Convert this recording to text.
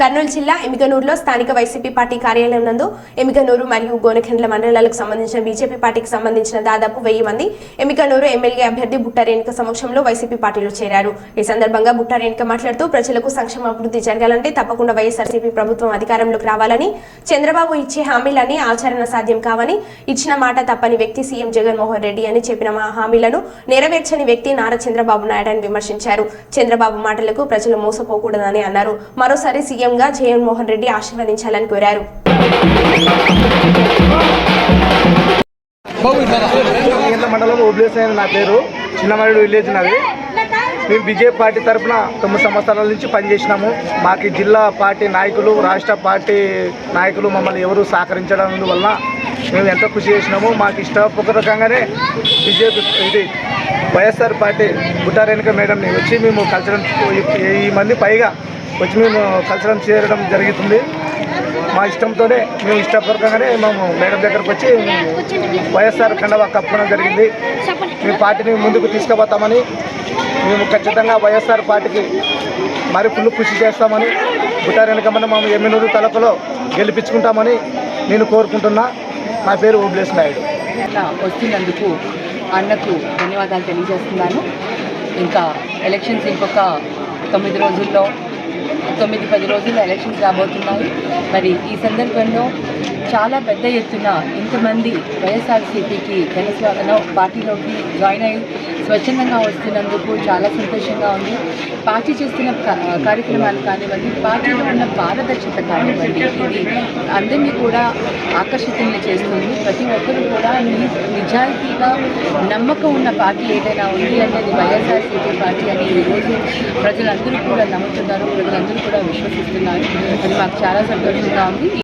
కర్నూలు జిల్లా ఎమిగనూరులో స్థానిక YCP party కార్యాలయం నందు ఎమిగనూరు మరియు గోనఖండ్ల మండలాలకు సంబంధించిన బీజేపీ పార్టీకి సంబంధించిన దాదాపు వెయ్యి మంది ఎమిగనూరు ఎమ్మెల్యే అభ్యర్థి బుట్టారేణిక సమక్షంలో వైసీపీ పార్టీలో చేరారు. ఈ సందర్భంగా బుట్టారేణిక మాట్లాడుతూ ప్రజలకు సంక్షేమ అభివృద్ధి జరగాలంటే తప్పకుండా వైఎస్ఆర్సీపీ ప్రభుత్వం అధికారంలోకి రావాలని చంద్రబాబు ఇచ్చే హామీలన్నీ ఆచరణ సాధ్యం కావని ఇచ్చిన మాట తప్పని వ్యక్తి సీఎం జగన్మోహన్ రెడ్డి అని చెప్పిన మా హామీలను నెరవేర్చని వ్యక్తి నారా చంద్రబాబు నాయుడు అని విమర్శించారు. చంద్రబాబు మాటలకు ప్రజలు మోసపోకూడదని అన్నారు. మరోసారి సీఎం సీఎంగా జగన్మోహన్ రెడ్డి ఆశీర్వదించాలని కోరారు. మండలం నా పేరు. చిన్నమరుడు విలేజ్ నాది. మేము బీజేపీ పార్టీ తరఫున తొమ్మిది సంవత్సరాల నుంచి పనిచేసినాము. మాకు ఈ జిల్లా పార్టీ నాయకులు రాష్ట్ర పార్టీ నాయకులు మమ్మల్ని ఎవరు సహకరించడం వల్ల మేము ఎంతో కృషి చేసినాము. మాకు ఇష్టపూర్వకంగానే బీజేపీ ఇది వైఎస్ఆర్ పార్టీ బుట్టారేణిక మేడంని వచ్చి మేము కలచడం ఈ మంది పైగా వచ్చి మేము కలచడం చేరడం జరుగుతుంది. మా ఇష్టంతోనే మేము ఇష్టపూర్వకంగానే మేము మేడం దగ్గరకు వచ్చి వైఎస్ఆర్ కండవా కప్పుకోవడం జరిగింది. మీ పార్టీని ముందుకు తీసుకుపోతామని మేము ఖచ్చితంగా వైఎస్ఆర్ పార్టీకి మరి ఫుల్ కృషి చేస్తామని బుట్టారెనకమ్మని మేము ఎమ్మెనూరు తలకలో గెలిపించుకుంటామని నేను కోరుకుంటున్నా. నా పేరు ఓబ్లేస్ నాయుడు. ఇట్లా వస్తున్నందుకు అన్నకు ధన్యవాదాలు తెలియజేస్తున్నాను. ఇంకా ఎలక్షన్స్ ఇంకొక తొమ్మిది రోజుల్లో తొమ్మిది పది రోజుల్లో ఎలక్షన్స్ రాబోతున్నాయి. మరి ఈ సందర్భంలో చాలా పెద్ద ఎత్తున ఇంతమంది వైఎస్ఆర్సీపీకి జనసేన పార్టీలోకి జాయిన్ అయ్యి స్వచ్ఛందంగా వస్తున్నందుకు చాలా సంతోషంగా ఉంది. పార్టీ చేస్తున్న కార్యక్రమాలు కానివ్వండి పార్టీలో ఉన్న పారదర్శకత కానివ్వండి ఇది అందరినీ కూడా ఆకర్షితుల్ని చేస్తుంది. ప్రతి ఒక్కరూ కూడా ని- నిజాయితీగా నమ్మకం ఉన్న పార్టీ ఏదైనా ఉంది అంటే వైఎస్ఆర్సీపీ పార్టీ అని ఈరోజు ప్రజలందరూ కూడా నమ్ముతున్నారు ప్రజలందరూ కూడా విశ్వసిస్తున్నారు. అది మాకు చాలా సంతోషంగా ఉంది.